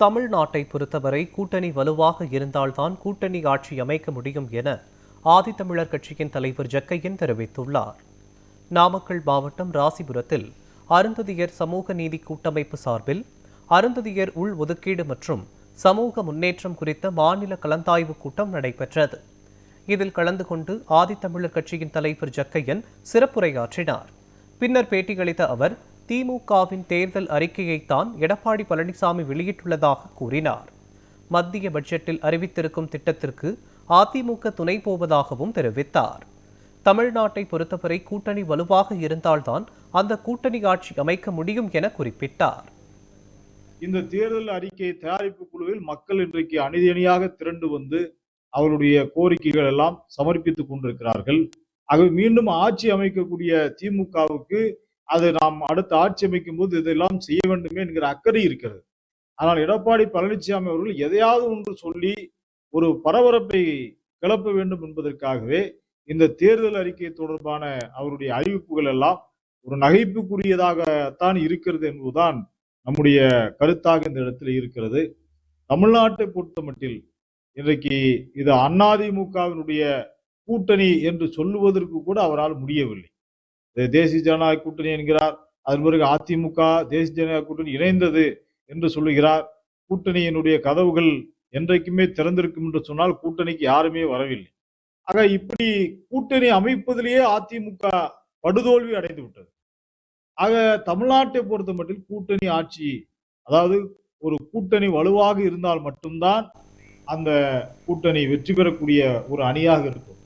தமிழ்நாட்டை பொறுத்தவரை கூட்டணி வலுவாக இருந்தால்தான் கூட்டணி ஆட்சி அமைக்க முடியும் என ஆதித்தமிழர் கட்சியின் தலைவர் ஜக்கையன் தெரிவித்துள்ளார். நாமக்கல் மாவட்டம் ராசிபுரத்தில் அருந்ததியர் சமூக நீதி கூட்டமைப்பு சார்பில் அருந்ததியர் உள் ஒதுக்கீடு மற்றும் சமூக முன்னேற்றம் குறித்த மாநில கலந்தாய்வு கூட்டம் நடைபெற்றது. இதில் கலந்து கொண்டு ஆதித்தமிழர் கட்சியின் தலைவர் ஜக்கையன் சிறப்புரையாற்றினார். பின்னர் பேட்டியளித்த அவர் திமுகவின் தேர்தல் அறிக்கையைத்தான் எடப்பாடி பழனிசாமி வெளியிட்டுள்ளதாக கூறினார். மத்திய பட்ஜெட்டில் அறிவித்திருக்கும் திட்டத்திற்கு அதிமுக துணை போவதாகவும் தெரிவித்தார். தமிழ்நாட்டை பொறுத்தவரை கூட்டணி வலுவாக இருந்தால்தான் அந்த கூட்டணி ஆட்சி அமைக்க முடியும் என குறிப்பிட்டார். இந்த தேர்தல் அறிக்கை தயாரிப்பு குழுவில் மக்கள் இன்றைக்கு அணிதணியாக திரண்டு வந்து அவருடைய கோரிக்கைகள் எல்லாம் சமர்ப்பித்துக் கொண்டிருக்கிறார்கள். ஆகவே மீண்டும் ஆட்சி அமைக்கக்கூடிய திமுகவுக்கு அது நாம் அடுத்த ஆட்சி அமைக்கும் போது இதெல்லாம் செய்ய வேண்டுமே என்கிற அக்கறை இருக்கிறது. ஆனால் எடப்பாடி பழனிசாமி அவர்கள் எதையாவது ஒன்று சொல்லி ஒரு பரபரப்பை கிளப்ப வேண்டும் என்பதற்காகவே இந்த தேர்தல் அறிக்கை தொடர்பான அவருடைய அறிவிப்புகள் எல்லாம் ஒரு நகைப்புக்குரியதாகத்தான் இருக்கிறது என்பதுதான் நம்முடைய கருத்தாக இந்த இடத்துல இருக்கிறது. தமிழ்நாட்டை பொறுத்த மட்டில் இன்றைக்கு இது அதிமுகவினுடைய கூட்டணி என்று சொல்லுவதற்கு கூட அவரால் முடியவில்லை. தேசிய ஜனநாயக கூட்டணி என்கிறார். அதன் பிறகு அதிமுக தேசிய ஜனநாயக கூட்டணி இணைந்தது என்று சொல்லுகிறார். கூட்டணியினுடைய கதவுகள் என்றைக்குமே திறந்திருக்கும் என்று சொன்னால் கூட்டணிக்கு யாருமே வரவில்லை. ஆக இப்படி கூட்டணி அமைப்பதிலேயே அதிமுக படுதோல்வி அடைந்து விட்டது ஆக தமிழ்நாட்டை பொறுத்த மட்டில் கூட்டணி ஆட்சி அதாவது ஒரு கூட்டணி வலுவாக இருந்தால் மட்டும்தான் அந்த கூட்டணி வெற்றி பெறக்கூடிய ஒரு அணியாக இருக்கும்